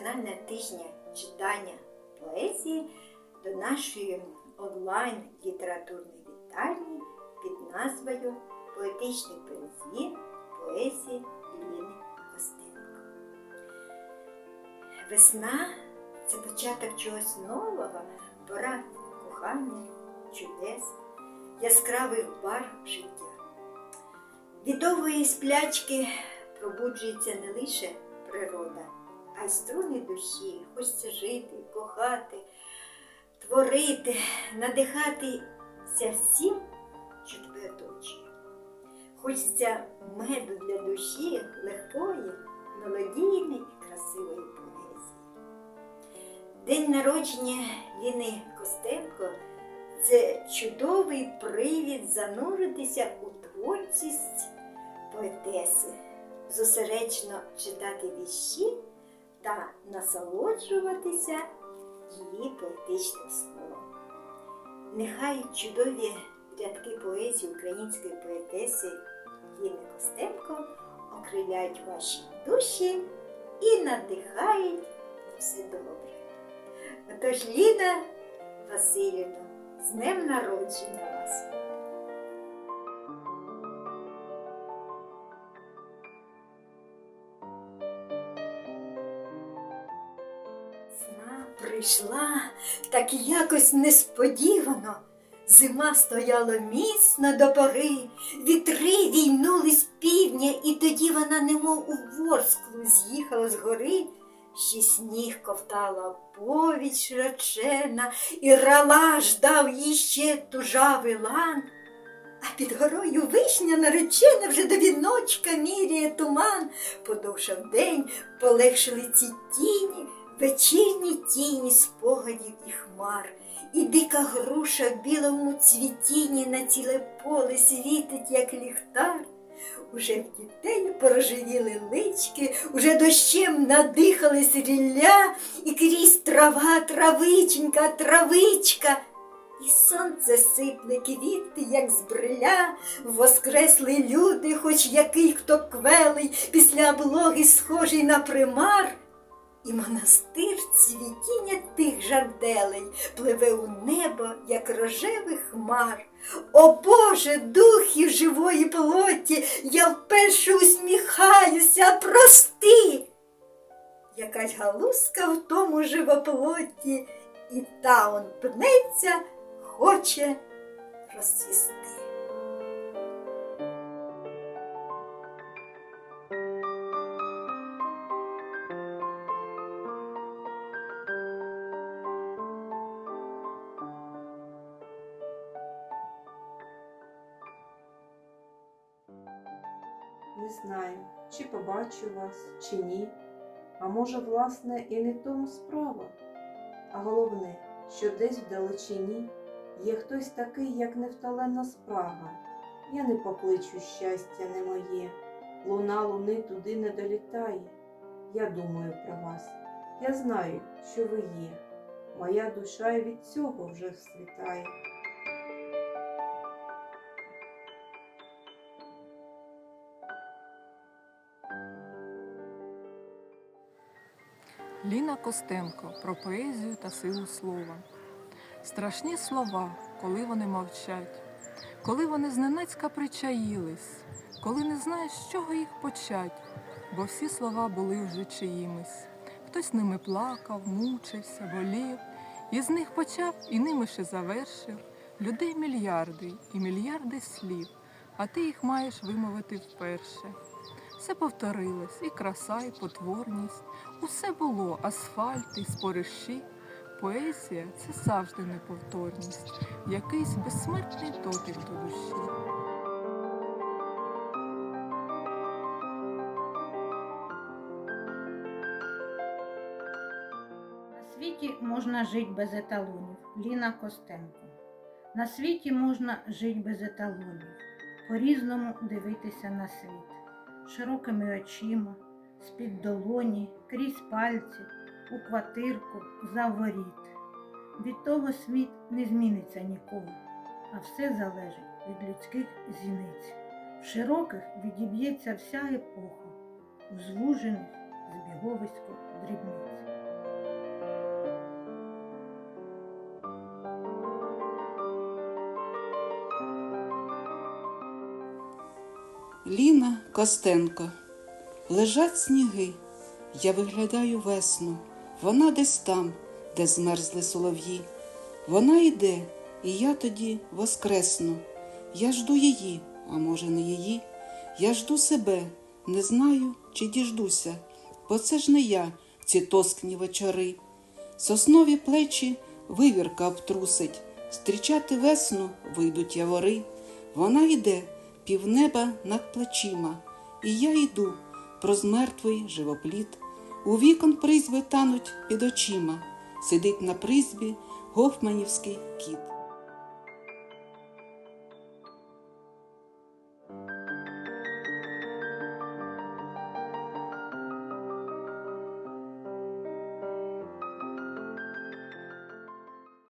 фінальне тижня читання поезії до нашої онлайн літературної вітальні під назвою Поетичний пензлін поезії Ілліни Костенко. Весна це початок чогось нового, пора кохання, чудес, яскравих барв життя. Від сплячки пробуджується не лише природа, а й струни душі. Хочеться жити, кохати, творити, надихатися всім, що тебе оточує. Хочеться меду для душі, легкої, мелодійної і красивої поезії. День народження Ліни Костенко це чудовий привід зануритися у творчість поетеси, зосереджено читати вірші та насолоджуватися її поетичним словом. Нехай чудові рядки поезії української поетеси Ліни Костенко окриляють ваші душі і надихають все добре. Отож, Ліна Васильівна, з днем народження вас! Прийшла так якось несподівано. Зима стояла міцно до пори, вітри війнули з півдня, і тоді вона, немов у ворсклу, з'їхала з гори, ще сніг ковтала повідь широчена, і рала ждав їй ще тужавий лан. А під горою вишня наречена вже до віночка міряє туман. Подовшав день, полегшили ці тіні, вечірні тіні спогадів і хмар. І дика груша в білому цвітінні на ціле поле світить, як ліхтар. Уже в дітей порожевіли лички, уже дощем надихались рілля, і крізь трава, травиченька, травичка. І сонце сипле квіти, як з бриля, воскресли люди, хоч який хто квелий, після облоги схожий на примар. І монастир цвітіння тих жарделей пливе у небо, як рожевих хмар. О Боже, духів живої плоті, я вперше усміхаюся, прости. Якась галузка в тому живоплоті, і та он пнеться, хоче розцвісти. Знаю, чи побачу вас, чи ні. А може, власне, і не в тому справа. А головне, що десь вдалечині є хтось такий, як невталенна спрага. Я не покличу щастя не моє, луна луни туди не долітає. Я думаю про вас, я знаю, що ви є. Моя душа і від цього вже світає. Ліна Костенко про поезію та силу слова. Страшні слова, коли вони мовчать, коли вони зненацька причаїлись, коли не знаєш, з чого їх почать, бо всі слова були вже чиїмись. Хтось ними плакав, мучився, болів, і з них почав, і ними ще завершив. Людей мільярди і мільярди слів, а ти їх маєш вимовити вперше. Все повторилось, і краса, і потворність. Усе було асфальт і спориші. Поезія це завжди неповторність, якийсь безсмертний дотик до душі. На світі можна жити без еталонів. Ліна Костенко. На світі можна жити без еталонів, по-різному дивитися на світ, широкими очима, з-під долоні, крізь пальці, у квартирку, за воріт. Від того світ не зміниться ніколи, а все залежить від людських зіниць. В широких відіб'ється вся епоха, у звужених збіговисько дрібниць. Ліна Костенко. Лежать сніги, я виглядаю весну. Вона десь там, де змерзли солов'ї. Вона йде, і я тоді воскресну. Я жду її, а може не її. Я жду себе, не знаю, чи діждуся, бо це ж не я ці тоскні вечори. Соснові плечі вивірка обтрусить, Стрічати весну вийдуть явори. Вона йде, півнеба над плечима, і я йду проз мертвий живопліт. У вікон призьби тануть під очима, сидить на призьбі гофманівський кіт.